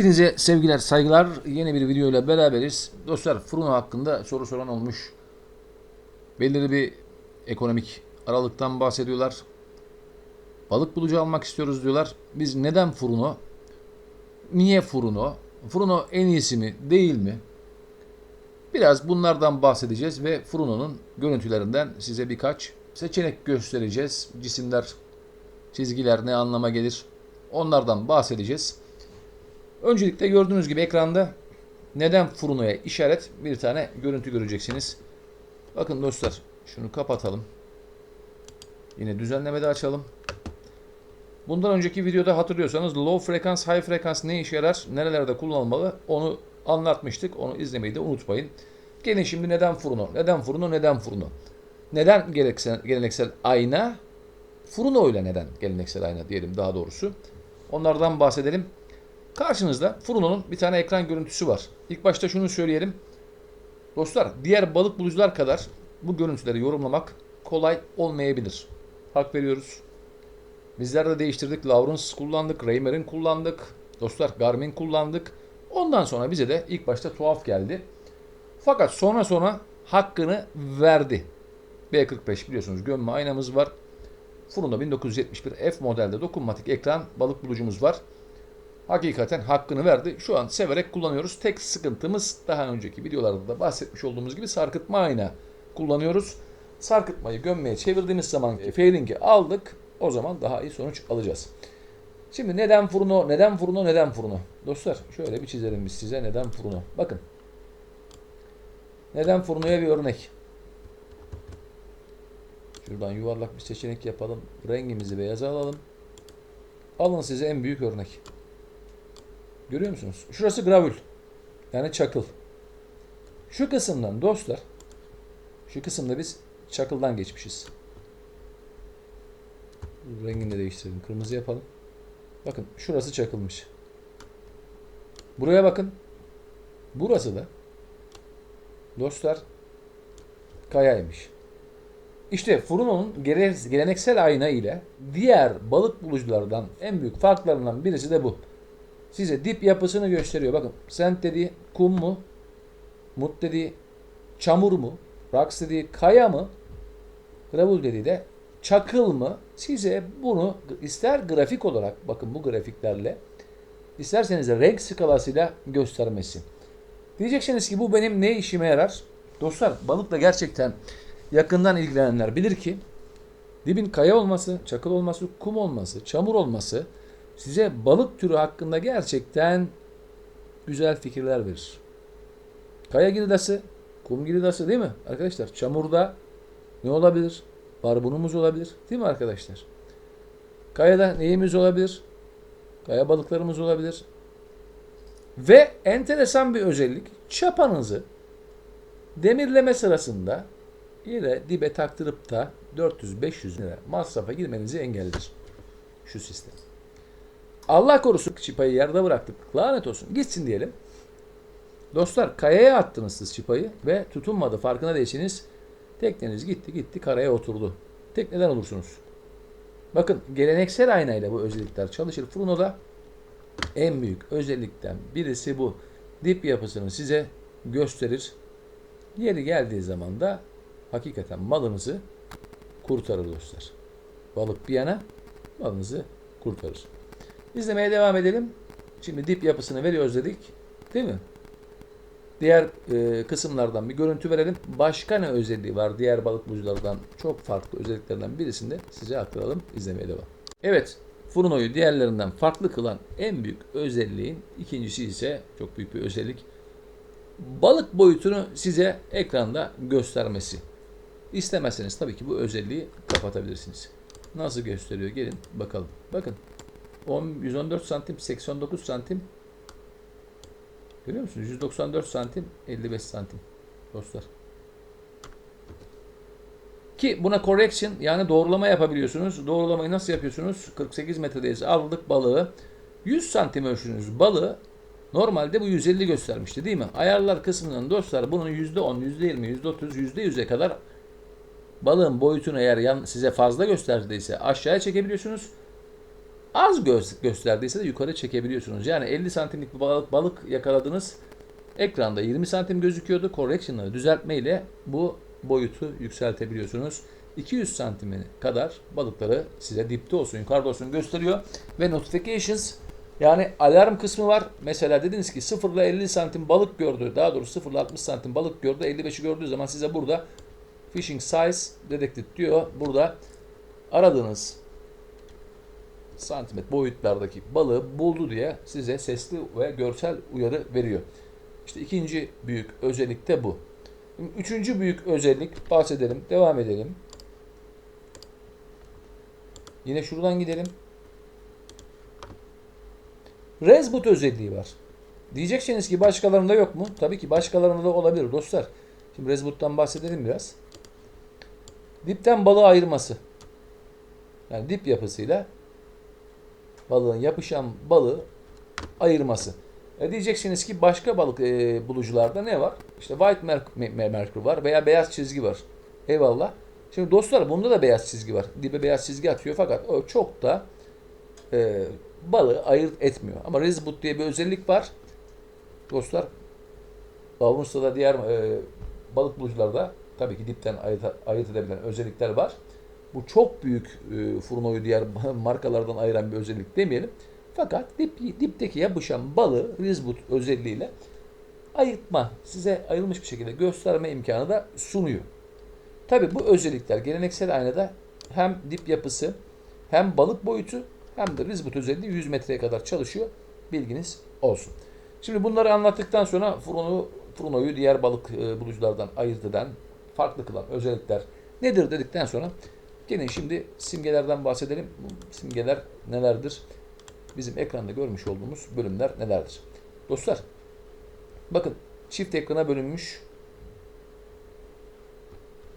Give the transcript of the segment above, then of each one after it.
Hepinize sevgiler, saygılar. Yeni bir video ile beraberiz. Dostlar Fruno hakkında soru soran olmuş. Belirli bir ekonomik aralıktan bahsediyorlar. Balık bulucu almak istiyoruz diyorlar. Biz neden Fruno? Niye Fruno? Fruno en iyisi mi, değil mi? Biraz bunlardan bahsedeceğiz ve Fruno'nun görüntülerinden size birkaç seçenek göstereceğiz. Cisimler, çizgiler ne anlama gelir? Onlardan bahsedeceğiz. Öncelikle gördüğünüz gibi ekranda neden Fruno'ya işaret bir tane görüntü göreceksiniz. Bakın dostlar şunu kapatalım. Yine düzenlemede açalım. Bundan önceki videoda hatırlıyorsanız low frekans, high frekans ne işe yarar, nerelerde kullanılmalı onu anlatmıştık. Onu izlemeyi de unutmayın. Gelin şimdi neden Fruno? Neden Fruno? Neden Fruno? Neden geleneksel, geleneksel ayna? Fruno ile neden geleneksel ayna diyelim daha doğrusu. Onlardan bahsedelim. Karşınızda Fruno'nun bir tane ekran görüntüsü var. İlk başta şunu söyleyelim. Dostlar diğer balık bulucular kadar bu görüntüleri yorumlamak kolay olmayabilir. Hak veriyoruz. Bizler de değiştirdik. Lawrence kullandık. Raymer'in kullandık. Dostlar Garmin kullandık. Ondan sonra bize de ilk başta tuhaf geldi. Fakat sonra sonra hakkını verdi. B45 biliyorsunuz gömme aynamız var. Fruno 1971 F modelde dokunmatik ekran balık bulucumuz var. Hakikaten hakkını verdi. Şu an severek kullanıyoruz. Tek sıkıntımız daha önceki videolarda da bahsetmiş olduğumuz gibi sarkıtma ayna kullanıyoruz. Sarkıtmayı gömmeye çevirdiğimiz zaman fairing'i aldık. O zaman daha iyi sonuç alacağız. Şimdi neden Fruno, neden Fruno, neden Fruno? Dostlar şöyle bir çizelim biz size neden Fruno. Bakın. Neden Fruno'ya bir örnek. Şuradan yuvarlak bir seçenek yapalım. Rengimizi beyaza alalım. Alın size en büyük örnek. Görüyor musunuz? Şurası gravül. Yani çakıl. Şu kısımdan dostlar şu kısımda biz çakıldan geçmişiz. Rengini de değiştirelim. Kırmızı yapalım. Bakın şurası çakılmış. Buraya bakın. Burası da dostlar kayaymış. İşte Fruno'nun geleneksel ayna ile diğer balık buluculardan en büyük farklarından birisi de bu. Size dip yapısını gösteriyor. Bakın sent dediği kum mu? Mut dediği çamur mu? Raks dediği kaya mı? Gravel dediği de çakıl mı? Size bunu ister grafik olarak bakın bu grafiklerle isterseniz de renk skalasıyla göstermesi. Diyeceksiniz ki bu benim ne işime yarar? Dostlar balıkla gerçekten yakından ilgilenenler bilir ki dibin kaya olması, çakıl olması, kum olması, çamur olması size balık türü hakkında gerçekten güzel fikirler verir. Kaya giridası, kum giridası değil mi arkadaşlar? Çamurda ne olabilir? Barbunumuz olabilir değil mi arkadaşlar? Kayada neyimiz olabilir? Kaya balıklarımız olabilir. Ve enteresan bir özellik. Çapanızı demirleme sırasında yere dibe taktırıp da 400-500 lira masrafa girmenizi engeller. Şu sistem. Allah korusun çıpayı yerde bıraktık. Lanet olsun. Gitsin diyelim. Dostlar kayaya attınız siz çıpayı ve tutunmadı. Farkına değilsiniz. Tekneniz gitti gitti karaya oturdu. Tekneden olursunuz. Bakın geleneksel aynayla bu özellikler çalışır. Fruno'da en büyük özellikten birisi bu. Dip yapısını size gösterir. Yeri geldiği zaman da hakikaten malınızı kurtarır dostlar. Balık bir yana malınızı kurtarır. İzlemeye devam edelim. Şimdi dip yapısını veriyoruz dedik. Değil mi? Diğer e, kısımlardan bir görüntü verelim. Başka ne özelliği var diğer balık buluculardan çok farklı özelliklerden birisini de size aktaralım. İzlemeye devam. Evet. Fruno'yu diğerlerinden farklı kılan en büyük özelliğin ikincisi ise çok büyük bir özellik. Balık boyutunu size ekranda göstermesi. İstemezseniz tabii ki bu özelliği kapatabilirsiniz. Nasıl gösteriyor? Gelin bakalım. Bakın 10, 114 santim, 89 santim. Görüyor musunuz? 194 santim, 55 santim. Dostlar. Ki buna correction yani doğrulama yapabiliyorsunuz. Doğrulamayı nasıl yapıyorsunuz? 48 metredeyiz. Aldık balığı. 100 santim ölçtüğünüz balığı normalde bu 150 göstermişti değil mi? Ayarlar kısmından dostlar bunun %10, %20, %30, %100'e kadar balığın boyutunu eğer yan, size fazla gösterdiyse aşağıya çekebiliyorsunuz. Az göz, gösterdiyse de yukarı çekebiliyorsunuz. Yani 50 santimlik bir balık, balık yakaladınız. Ekranda 20 santim gözüküyordu. Correction'ları düzeltme ile bu boyutu yükseltebiliyorsunuz. 200 santime kadar balıkları size dipte olsun, yukarıda olsun gösteriyor. Ve notifications yani alarm kısmı var. Mesela dediniz ki 0 ile 50 santim balık gördü. Daha doğrusu 0 ile 60 santim balık gördü. 55'i gördüğü zaman size burada fishing size detected diyor. Burada aradığınız santimetre boyutlardaki balığı buldu diye size sesli ve görsel uyarı veriyor. İşte ikinci büyük özellik de bu. Üçüncü büyük özellik bahsedelim, devam edelim. Yine şuradan gidelim. Rezboot özelliği var. Diyeceksiniz ki başkalarında yok mu? Tabii ki başkalarında da olabilir dostlar. Şimdi Rezboot'tan bahsedelim biraz. Dipten balığı ayırması. Yani dip yapısıyla balığın yapışan balığı ayırması. E diyeceksiniz ki başka balık e, bulucularda ne var? İşte white merk- me- merker var veya beyaz çizgi var. Eyvallah. Şimdi dostlar bunda da beyaz çizgi var. Dibe beyaz çizgi atıyor fakat o çok da e, balığı ayırt etmiyor. Ama Rezboot diye bir özellik var. Dostlar Avrusya'da diğer e, balık bulucularda tabii ki dipten ayırt, ayırt edebilen özellikler var. Bu çok büyük e, Furno'yu diğer markalardan ayıran bir özellik demeyelim. Fakat dip, dipteki yapışan balığı Rizboot özelliğiyle ayırtma, size ayrılmış bir şekilde gösterme imkanı da sunuyor. Tabi bu özellikler geleneksel aynada hem dip yapısı hem balık boyutu hem de Rizboot özelliği 100 metreye kadar çalışıyor. Bilginiz olsun. Şimdi bunları anlattıktan sonra Furno, Furno'yu diğer balık e, buluculardan ayırt eden, farklı kılan özellikler nedir dedikten sonra gelin şimdi simgelerden bahsedelim. Simgeler nelerdir? Bizim ekranda görmüş olduğumuz bölümler nelerdir? Dostlar, bakın çift ekrana bölünmüş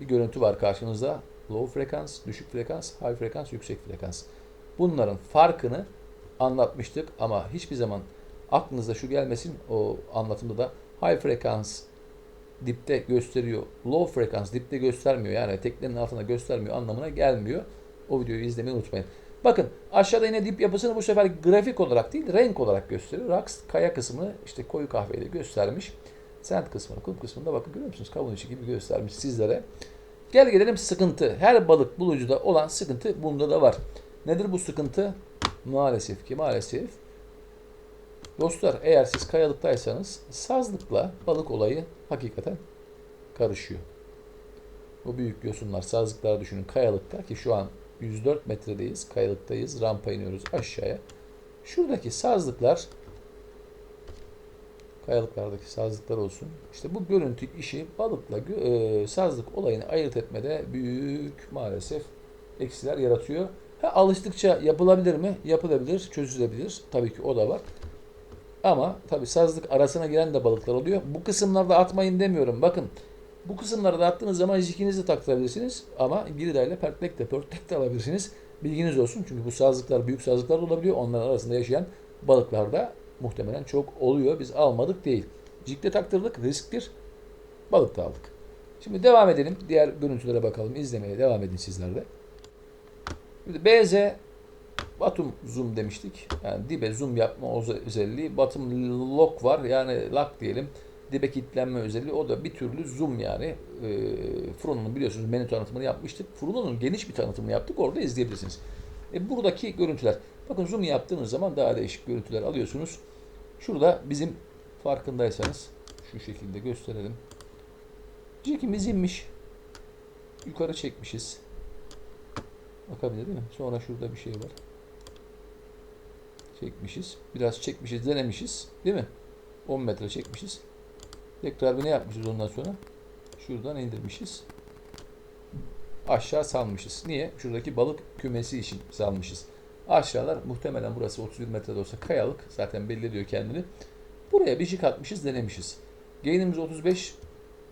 bir görüntü var karşınızda. Low frekans, düşük frekans, high frekans, yüksek frekans. Bunların farkını anlatmıştık ama hiçbir zaman aklınıza şu gelmesin o anlatımda da high frekans dipte gösteriyor, low frekans dipte göstermiyor yani teknenin altında göstermiyor anlamına gelmiyor. O videoyu izlemeyi unutmayın. Bakın aşağıda yine dip yapısını bu sefer grafik olarak değil renk olarak gösteriyor. Raks kaya kısmını işte koyu kahveyle göstermiş. Sand kısmını, kum kısmında bakın görüyor musunuz? Kavun içi gibi göstermiş sizlere. Gel gelelim sıkıntı. Her balık bulucuda olan sıkıntı bunda da var. Nedir bu sıkıntı? Maalesef ki maalesef. Dostlar eğer siz kayalıktaysanız sazlıkla balık olayı hakikaten karışıyor. Bu büyük yosunlar, sazlıklar düşünün kayalıkta ki şu an 104 metredeyiz, kayalıktayız, rampa iniyoruz aşağıya. Şuradaki sazlıklar kayalıklardaki sazlıklar olsun. İşte bu görüntü işi balıkla e, sazlık olayını ayırt etmede büyük maalesef eksiler yaratıyor. Ha, alıştıkça yapılabilir mi? Yapılabilir, çözülebilir. Tabii ki o da var. Ama tabii sazlık arasına giren de balıklar oluyor. Bu kısımlarda atmayın demiyorum. Bakın bu kısımları da attığınız zaman jikinizi taktırabilirsiniz. Ama de pertlek de pörtlek de alabilirsiniz. Bilginiz olsun. Çünkü bu sazlıklar büyük sazlıklar da olabiliyor. Onların arasında yaşayan balıklar da muhtemelen çok oluyor. Biz almadık değil. Cikte taktırdık. Risktir. Balık da aldık. Şimdi devam edelim. Diğer görüntülere bakalım. İzlemeye devam edin sizler de. Şimdi BZ bottom zoom demiştik. Yani dibe zoom yapma özelliği. Bottom lock var. Yani lock diyelim. Dibe kilitlenme özelliği. O da bir türlü zoom yani. E, Frono'nun biliyorsunuz menü tanıtımını yapmıştık. Frono'nun geniş bir tanıtımını yaptık. Orada izleyebilirsiniz. E, buradaki görüntüler. Bakın zoom yaptığınız zaman daha değişik görüntüler alıyorsunuz. Şurada bizim farkındaysanız şu şekilde gösterelim. Jack'imiz inmiş. Yukarı çekmişiz. Bakabilir değil mi? Sonra şurada bir şey var. Çekmişiz. Biraz çekmişiz, denemişiz. Değil mi? 10 metre çekmişiz. Tekrar bir ne yapmışız ondan sonra? Şuradan indirmişiz. Aşağı salmışız. Niye? Şuradaki balık kümesi için salmışız. Aşağılar muhtemelen burası 31 metrede olsa kayalık. Zaten belli ediyor kendini. Buraya bir jig atmışız, denemişiz. Gain'imiz 35.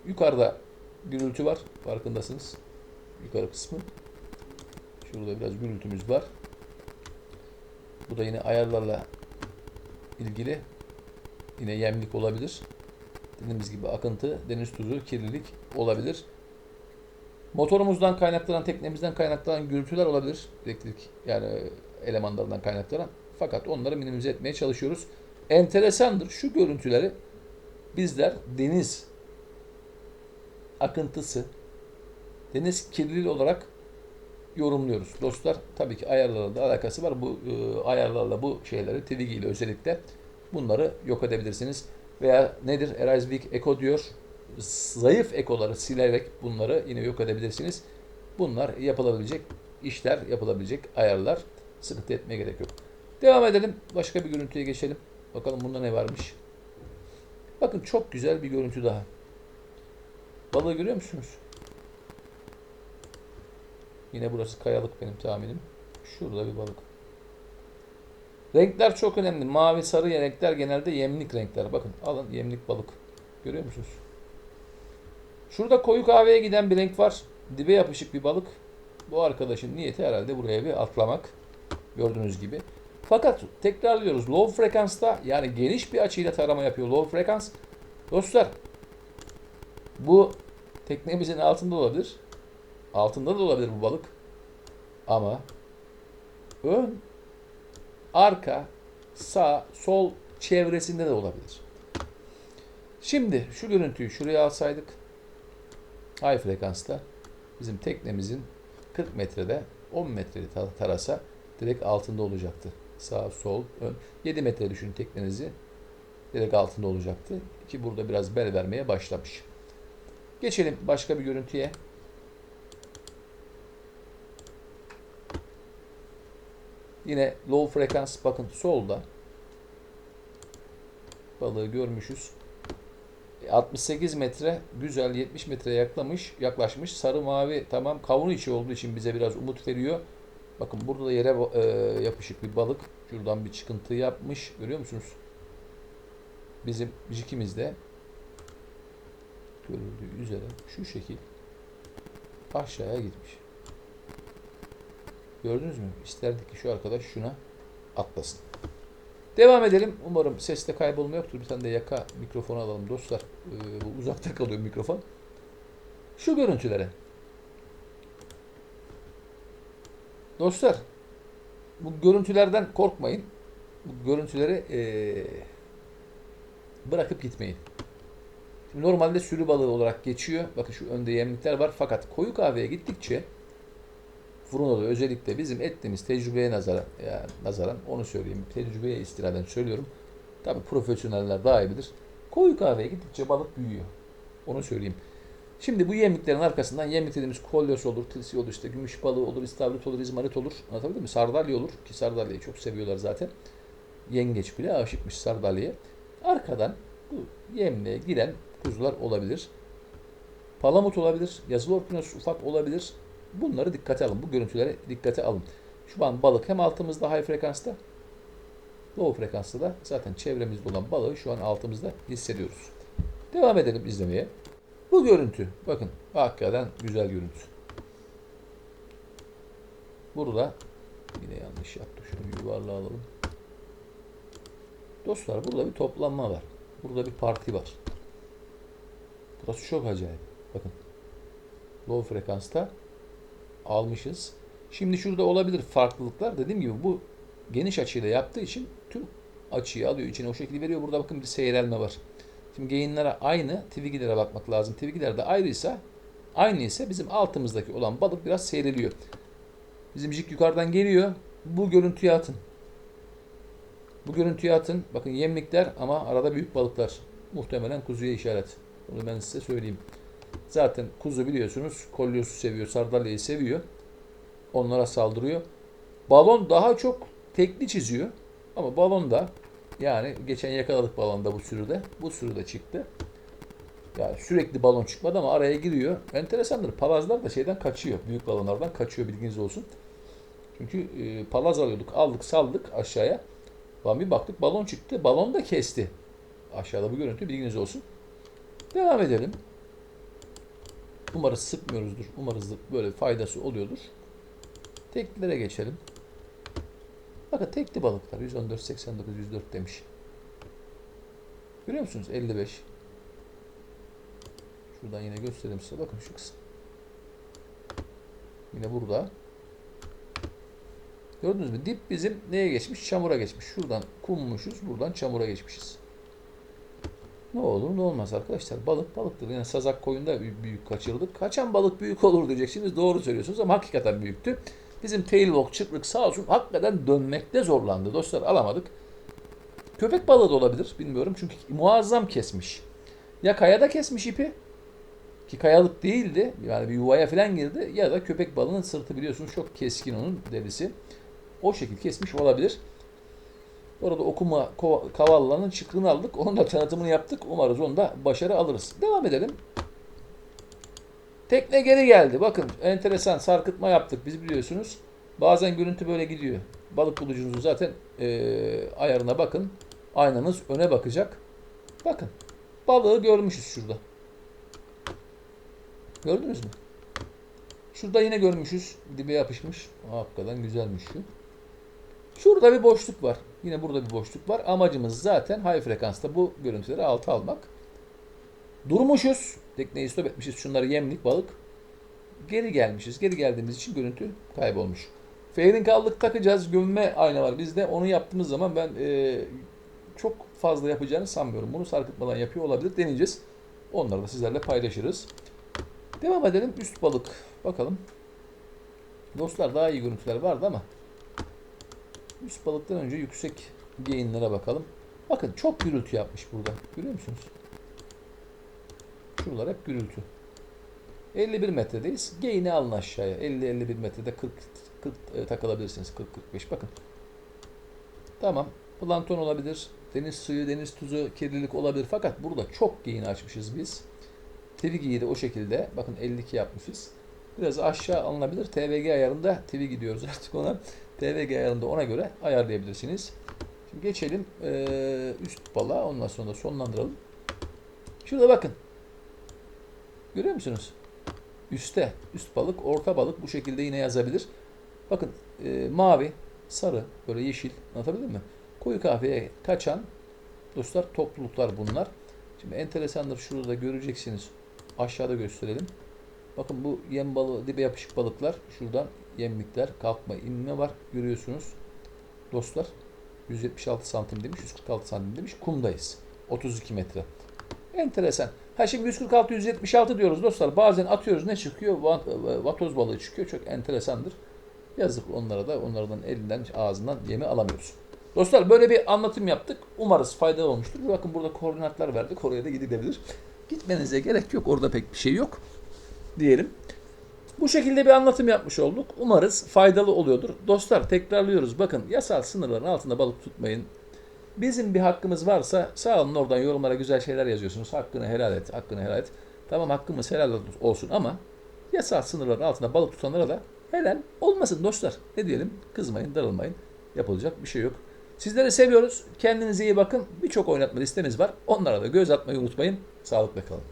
Yukarıda gürültü var. Farkındasınız. Yukarı kısmı. Şurada biraz gürültümüz var. Bu da yine ayarlarla ilgili. Yine yemlik olabilir. Dediğimiz gibi akıntı, deniz tuzu, kirlilik olabilir. Motorumuzdan kaynaklanan, teknemizden kaynaklanan gürültüler olabilir. Elektrik yani elemanlarından kaynaklanan. Fakat onları minimize etmeye çalışıyoruz. Enteresandır şu görüntüleri bizler deniz akıntısı, deniz kirliliği olarak yorumluyoruz. Dostlar tabii ki ayarlarla da alakası var. Bu e, ayarlarla bu şeyleri Twiggy ile özellikle bunları yok edebilirsiniz. Veya nedir? Erazvik Eko diyor. Zayıf ekoları silerek bunları yine yok edebilirsiniz. Bunlar yapılabilecek işler, yapılabilecek ayarlar. Sıkıntı etmeye gerek yok. Devam edelim. Başka bir görüntüye geçelim. Bakalım bunda ne varmış. Bakın çok güzel bir görüntü daha. Balığı görüyor musunuz? Yine burası kayalık benim tahminim. Şurada bir balık. Renkler çok önemli. Mavi, sarı renkler genelde yemlik renkler. Bakın alın yemlik balık. Görüyor musunuz? Şurada koyu kahveye giden bir renk var. Dibe yapışık bir balık. Bu arkadaşın niyeti herhalde buraya bir atlamak. Gördüğünüz gibi. Fakat tekrarlıyoruz. Low frekansta yani geniş bir açıyla tarama yapıyor. Low frekans. Dostlar bu teknemizin altında olabilir. Altında da olabilir bu balık. Ama ön, arka, sağ, sol çevresinde de olabilir. Şimdi şu görüntüyü şuraya alsaydık high frekansta bizim teknemizin 40 metrede 10 metreli ta- tarasa direkt altında olacaktı. Sağ, sol, ön. 7 metre düşünün teknenizi. Direkt altında olacaktı. Ki burada biraz bel vermeye başlamış. Geçelim başka bir görüntüye. Yine low frekans bakın solda. Balığı görmüşüz. 68 metre güzel 70 metreye yaklamış, yaklaşmış. Sarı mavi tamam kavun içi olduğu için bize biraz umut veriyor. Bakın burada da yere e, yapışık bir balık. Şuradan bir çıkıntı yapmış. Görüyor musunuz? Bizim jikimizde görüldüğü üzere şu şekil aşağıya gitmiş. Gördünüz mü? İsterdik ki şu arkadaş şuna atlasın. Devam edelim. Umarım seste kaybolma yoktur. Bir tane de yaka mikrofonu alalım dostlar. Ee, uzakta kalıyor mikrofon. Şu görüntülere. Dostlar bu görüntülerden korkmayın. Bu görüntüleri ee, bırakıp gitmeyin. Şimdi normalde sürü balığı olarak geçiyor. Bakın şu önde yemlikler var. Fakat koyu kahveye gittikçe Bruno'da özellikle bizim ettiğimiz tecrübeye nazaran, yani nazaran onu söyleyeyim. Tecrübeye istinaden söylüyorum. Tabi profesyoneller daha iyi bilir. Koyu kahveye gittikçe balık büyüyor. Onu söyleyeyim. Şimdi bu yemliklerin arkasından yemlik dediğimiz kolyosu olur, tilsi olur, işte gümüş balığı olur, istavrit olur, izmarit olur. Anlatabildim mi? Sardalya olur ki sardalyayı çok seviyorlar zaten. Yengeç bile aşıkmış sardalyaya. Arkadan bu yemliğe giren kuzular olabilir. Palamut olabilir, yazılı orkinos ufak olabilir. Bunları dikkate alın. Bu görüntülere dikkate alın. Şu an balık hem altımızda high frekansta, low frekansta da zaten çevremizde olan balığı şu an altımızda hissediyoruz. Devam edelim izlemeye. Bu görüntü, bakın hakikaten güzel görüntü. Burada yine yanlış yaptık. Şunu yuvarlağı alalım. Dostlar burada bir toplanma var. Burada bir parti var. Burası çok acayip. Bakın. Low frekansta almışız. Şimdi şurada olabilir farklılıklar. Dediğim gibi bu geniş açıyla yaptığı için tüm açıyı alıyor içine o şekilde veriyor. Burada bakın bir seyrelme var. Şimdi gain'lere aynı, Twiggy'lere bakmak lazım. Twiggy'ler de ayrıysa, aynı ise bizim altımızdaki olan balık biraz seyreliyor. Bizim jig yukarıdan geliyor. Bu görüntüyü atın. Bu görüntüyü atın. Bakın yemlikler ama arada büyük balıklar. Muhtemelen kuzuya işaret. Bunu ben size söyleyeyim. Zaten kuzu biliyorsunuz kolyosu seviyor, sardalyayı seviyor. Onlara saldırıyor. Balon daha çok tekli çiziyor. Ama balon da yani geçen yakaladık balonda bu sürüde. Bu sürüde çıktı. Yani sürekli balon çıkmadı ama araya giriyor. Enteresandır. Palazlar da şeyden kaçıyor. Büyük balonlardan kaçıyor bilginiz olsun. Çünkü e, palaz alıyorduk. Aldık saldık aşağıya. Lan bir baktık balon çıktı. Balon da kesti. Aşağıda bu görüntü bilginiz olsun. Devam edelim. Umarız sıkmıyoruzdur. Umarız da böyle faydası oluyordur. Teklilere geçelim. Bakın tekli balıklar 114, 89, 104 demiş. Görüyor musunuz? 55. Şuradan yine göstereyim size. Bakın şu kısım. Yine burada. Gördünüz mü? Dip bizim neye geçmiş? Çamura geçmiş. Şuradan kummuşuz, buradan çamura geçmişiz. Ne olur ne olmaz arkadaşlar. Balık balıktır. Yani sazak koyunda büyük, kaçırdık. Kaçan balık büyük olur diyeceksiniz. Doğru söylüyorsunuz ama hakikaten büyüktü. Bizim tailwalk çıplık sağ olsun hakikaten dönmekte zorlandı. Dostlar alamadık. Köpek balığı da olabilir bilmiyorum çünkü muazzam kesmiş. Ya kayada kesmiş ipi ki kayalık değildi yani bir yuvaya falan girdi ya da köpek balığının sırtı biliyorsunuz çok keskin onun derisi. O şekil kesmiş olabilir. Orada okuma kavallanın çıkrını aldık. Onun da tanıtımını yaptık. Umarız onu da başarı alırız. Devam edelim. Tekne geri geldi. Bakın enteresan sarkıtma yaptık biz biliyorsunuz. Bazen görüntü böyle gidiyor. Balık bulucunuzun zaten eee, ayarına bakın. Aynanız öne bakacak. Bakın. Balığı görmüşüz şurada. Gördünüz mü? Şurada yine görmüşüz. Dibe yapışmış. Hakikaten güzelmiş şu. Şurada bir boşluk var. Yine burada bir boşluk var. Amacımız zaten high frekansta bu görüntüleri alta almak. Durmuşuz. Tekneyi stop etmişiz. Şunları yemlik balık. Geri gelmişiz. Geri geldiğimiz için görüntü kaybolmuş. Fairing aldık takacağız. Gömme ayna var bizde. Onu yaptığımız zaman ben e, çok fazla yapacağını sanmıyorum. Bunu sarkıtmadan yapıyor olabilir. Deneyeceğiz. Onları da sizlerle paylaşırız. Devam edelim. Üst balık. Bakalım. Dostlar daha iyi görüntüler vardı ama üst balıktan önce yüksek geyinlere bakalım. Bakın çok gürültü yapmış burada. Görüyor musunuz? Şuralar hep gürültü. 51 metredeyiz. Geyini alın aşağıya. 50-51 metrede 40, 40 e, takılabilirsiniz. 40-45 bakın. Tamam. Plankton olabilir. Deniz suyu, deniz tuzu, kirlilik olabilir. Fakat burada çok geyini açmışız biz. Twigi'yi de o şekilde. Bakın 52 yapmışız. Biraz aşağı alınabilir. TVG ayarında Twigi diyoruz artık ona. TVG ayarında ona göre ayarlayabilirsiniz. Şimdi geçelim eee, üst balığa. Ondan sonra da sonlandıralım. Şurada bakın. Görüyor musunuz? Üste, üst balık, orta balık bu şekilde yine yazabilir. Bakın e, mavi, sarı, böyle yeşil anlatabildim mi? Koyu kahveye kaçan dostlar topluluklar bunlar. Şimdi enteresandır şurada da göreceksiniz. Aşağıda gösterelim. Bakın bu yem balığı, dibe yapışık balıklar. Şuradan yemlikler, kalkma, inme var. Görüyorsunuz. Dostlar 176 santim demiş, 146 santim demiş. Kumdayız. 32 metre. Enteresan. Ha şimdi 146 176 diyoruz dostlar. Bazen atıyoruz ne çıkıyor? Va- Vatoz balığı çıkıyor. Çok enteresandır. Yazık onlara da onlardan elinden ağzından yemi alamıyoruz. Dostlar böyle bir anlatım yaptık. Umarız faydalı olmuştur. Bakın burada koordinatlar verdik. Oraya da gidilebilir. Gitmenize gerek yok. Orada pek bir şey yok. Diyelim. Bu şekilde bir anlatım yapmış olduk. Umarız faydalı oluyordur. Dostlar tekrarlıyoruz. Bakın yasal sınırların altında balık tutmayın. Bizim bir hakkımız varsa sağ olun oradan yorumlara güzel şeyler yazıyorsunuz. Hakkını helal et, hakkını helal et. Tamam hakkımız helal olsun ama yasal sınırların altında balık tutanlara da helal olmasın dostlar. Ne diyelim? Kızmayın, darılmayın. Yapılacak bir şey yok. Sizleri seviyoruz. Kendinize iyi bakın. Birçok oynatma listemiz var. Onlara da göz atmayı unutmayın. Sağlıkla kalın.